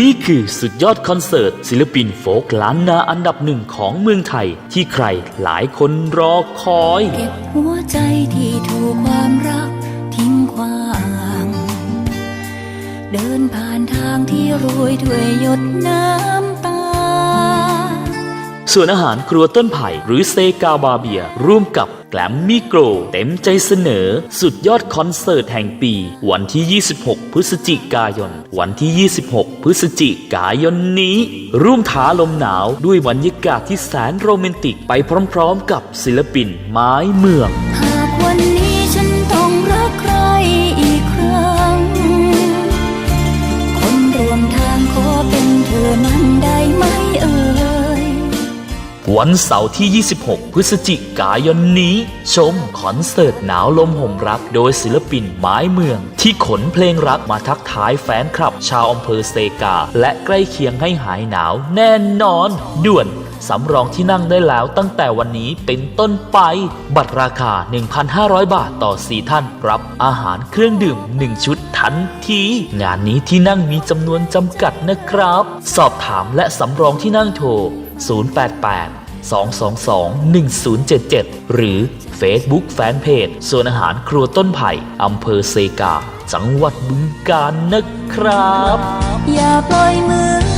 นี่คือสุดยอดคอนเสิร์ต ศิลปินโฟกล้านนาอันดับหนึ่งของเมืองไทย ที่ใครหลายคนรอคอย เก็บหัวใจที่ถูกความรักทิ้งขวาง เดินผ่านทางที่โรยด้วยหยดน้ำ ส่วนอาหารครัวต้นไผ่หรือเซกาบาเบีย ร่วมกับแกลมมิโกร เต็มใจเสนอ สุดยอดคอนเสิร์ตแห่งปี วันที่ 26 พฤศจิกายน วันที่ 26 พฤศจิกายนนี้ ร่วมท้าลมหนาวด้วยบรรยากาศที่แสนโรแมนติกไปพร้อมๆ กับศิลปินไม้เมืองหากวันนี้ฉันต้องรักใครอีกครั้ง คนรวมทางขอเป็นเธอนั้นได้ วันเสาร์ที่ 26 พฤศจิกายนนี้ ชมคอนเสิร์ตหนาวลมห่มรัก โดยศิลปินไม้เมือง ที่ขนเพลงรักมาทักทายแฟนคลับ ชาวอำเภอเซกา และใกล้เคียงให้หายหนาวแน่นอน ด่วนสำรองที่นั่งได้แล้วตั้งแต่วันนี้เป็นต้นไป บัตรราคา 1,500 บาทต่อ 4 ท่าน รับอาหารเครื่องดื่ม 1 ชุดทันที งานนี้ที่นั่งมีจำนวนจำกัดนะครับ สอบถามและสำรองที่นั่งโทร 088 222 1077 หรือ Facebook Fanpage ส่วนอาหารครัวต้นไผ่อำเภอเซกา จังหวัดบึงกาฬนะครับ อย่าปล่อยมือ